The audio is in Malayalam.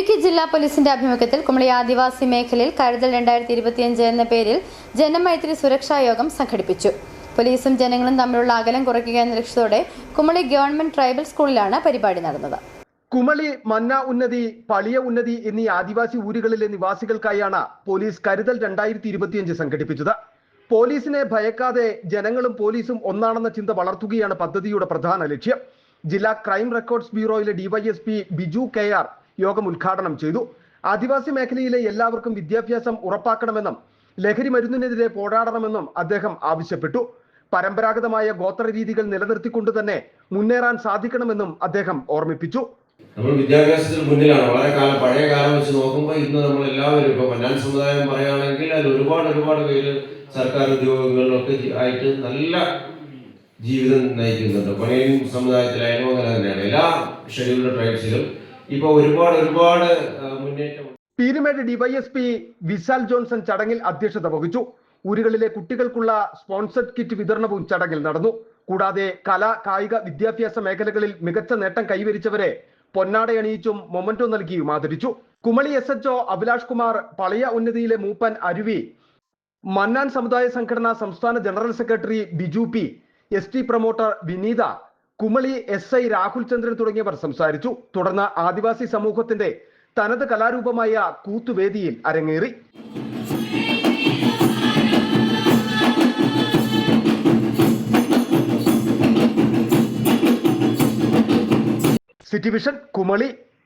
ഇടുക്കി ജില്ലാ പോലീസിന്റെ ആഭിമുഖ്യത്തിൽ കുമളി ആദിവാസി മേഖലയിൽ കരുതൽ രണ്ടായിരത്തി ഇരുപത്തിയഞ്ച് എന്ന പേരിൽ ജനമൈത്രി സുരക്ഷാ യോഗം സംഘടിപ്പിച്ചു. പോലീസും ജനങ്ങളും തമ്മിലുള്ള അകലം കുറയ്ക്കുക എന്ന ലക്ഷ്യത്തോടെ കുമളി ഗവൺമെന്റ് ട്രൈബൽ സ്കൂളിലാണ് പരിപാടി നടന്നത്. കുമളി മന്ന ഉന്നതി പളിയ ഉന്നതി എന്നീ ആദിവാസി ഊരുകളിലെ നിവാസികൾക്കായാണ് പോലീസ് കരുതൽ രണ്ടായിരത്തി ഇരുപത്തിയഞ്ച് സംഘടിപ്പിച്ചത്. പോലീസിനെ ഭയക്കാതെ ജനങ്ങളും പോലീസും ഒന്നാണെന്ന ചിന്ത വളർത്തുകയാണ് പദ്ധതിയുടെ പ്രധാന ലക്ഷ്യം. ജില്ലാ ക്രൈം റെക്കോർഡ്സ് ബ്യൂറോയിലെ ഡിവൈഎസ്പി ബിജു കെ ആർ യോഗം ഉദ്ഘാടനം ചെയ്തു. ആദിവാസി മേഖലയിലെ എല്ലാവർക്കും വിദ്യാഭ്യാസം ഉറപ്പാക്കണമെന്നും ലഹരി മരുന്നിനെതിരെ പോരാടണമെന്നും അദ്ദേഹം ആവശ്യപ്പെട്ടു. പരമ്പരാഗതമായ ഗോത്ര രീതികൾ നിലനിർത്തിക്കൊണ്ട് തന്നെ മുന്നേറാൻ സാധിക്കണമെന്നും അദ്ദേഹം ഓർമ്മിപ്പിച്ചു. നമ്മൾ വിദ്യാഭ്യാസത്തിൽ മുന്നിലാണ്. വളരെ കാലം പഴയ കാലം വെച്ച് നോക്കുമ്പോൾ ഇന്ന് നമ്മൾ എല്ലാവരും ഇപ്പോൾ മന്നാൻ സമുദായം പറയുകയാണെങ്കിൽ അതിൽ ഒരുപാട് ഒരുപാട് പേര് സർക്കാർ ഉദ്യോഗങ്ങളിലൊക്കെ ആയിട്ട് നല്ല ജീവിതം നയിക്കുന്നുണ്ട്. പണിയൻ സമുദായത്തിലായാലും അങ്ങനെ തന്നെയാണ്. എല്ലാ ഷെഡ്യൂൾഡ് ട്രൈബ്സിലും ഇപ്പോൾ ഒരുപാട് ഒരുപാട് മുന്നേറ്റം പീരുമേട് ഡിവൈഎസ്പി വിശാൽ ജോൺസൺ ചടങ്ങിൽ അധ്യക്ഷത വഹിച്ചു. ഊരുകളിലെ കുട്ടികൾക്കുള്ള സ്പോൺസർഡ് കിറ്റ് വിതരണവും ചടങ്ങിൽ നടന്നു. കൂടാതെ കല കായിക വിദ്യാഭ്യാസ മേഖലകളിൽ മികച്ച നേട്ടം കൈവരിച്ചവരെ പൊന്നാടയണിയിച്ചും മൊമന്റോ നൽകിയും ആദരിച്ചു. കുമളി എസ് എച്ച് അഭിലാഷ് കുമാർ പളയ ഉന്നതിയിലെ മൂപ്പൻ അരുവി മന്നാൻ സമുദായ സംഘടന സംസ്ഥാന general secretary Biju P S T promoter Vineetha Kumily S I Rahul Chandran തുടങ്ങിയവർ സംസാരിച്ചു. തുടർന്ന് ആദിവാസി സമൂഹത്തിന്റെ തനത് കലാരൂപമായ കൂത്തുവേദിയിൽ അരങ്ങേറി. City vision Kumily